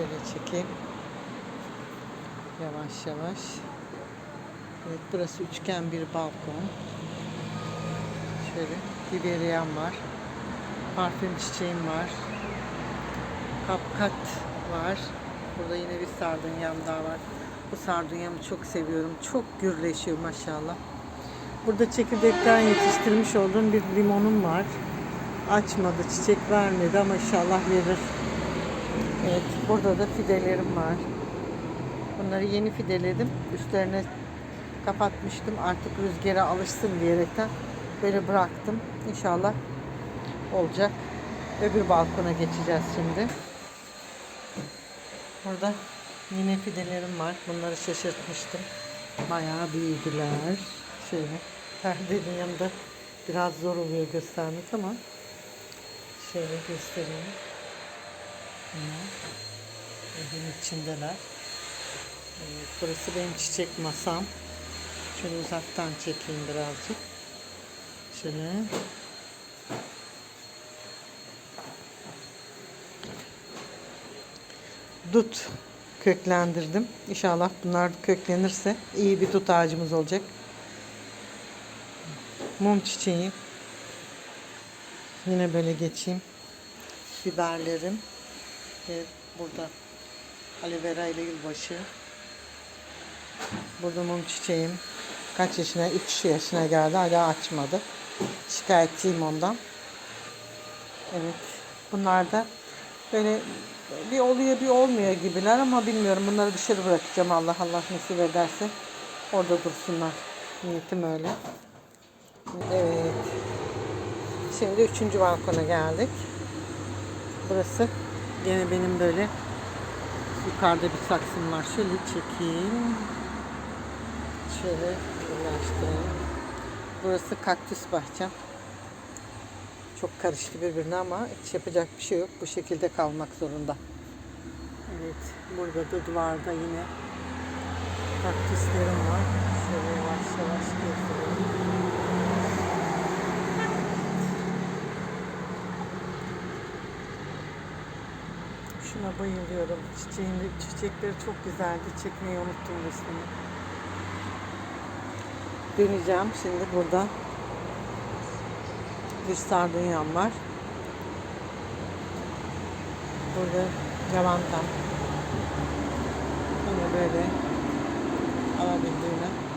Şöyle çekeyim. Yavaş yavaş. Evet burası üçgen bir balkon. Şöyle biberiyem var. Parfüm çiçeğim var. Kapkat var. Burada yine bir sardunyam daha var. Bu sardunyamı çok seviyorum. Çok gürleşiyor maşallah. Burada çekirdekten yetiştirmiş olduğum bir limonum var. Açmadı, çiçek vermedi ama inşallah verir. Evet, burada da fidelerim var. Bunları yeni fideledim. Üstlerine kapatmıştım. Artık rüzgara alışsın diyerekten böyle bıraktım. İnşallah olacak. Öbür balkona geçeceğiz şimdi. Burada yine fidelerim var. Bunları şaşırtmıştım. Bayağı büyüdüler. Şöyle perdenin yanında biraz zor oluyor göstermek ama şöyle göstereyim. Bunlar evin içindeler. Evet, burası benim çiçek masam. Şöyle uzaktan çekeyim birazcık. Şöyle. Dut köklendirdim. İnşallah bunlar köklenirse iyi bir dut ağacımız olacak. Mum çiçeği. Yine böyle geçeyim. Biberlerim. Ve burada aloe vera ile yılbaşı. Burada mum çiçeğim. Kaç yaşına? 3 yaşına geldi. Hala açmadı. Şikayetçiyim ondan. Evet. Bunlar da böyle bir oluyor bir olmuyor gibiler ama bilmiyorum. Bunları dışarı bırakacağım Allah Allah nasip ederse. Orada dursunlar. Niyetim öyle. Evet. Şimdi üçüncü balkona geldik. Burası gene benim böyle yukarıda bir saksım var. Şöyle çekeyim. Şöyle ulaştırayım. Burası kaktüs bahçem. Çok karıştı birbirine ama hiç yapacak bir şey yok. Bu şekilde kalmak zorunda. Evet. Burada da duvarda yine kaktüslerim var. Şöyle yavaş yavaş göstereyim. Şuna bayılıyorum. Çiçeğin, çiçekleri çok güzeldi. Çekmeyi unuttum resmini. Döneceğim şimdi burada. Bir sardunyam var. Burada lavantam. Yine böyle alabildiğine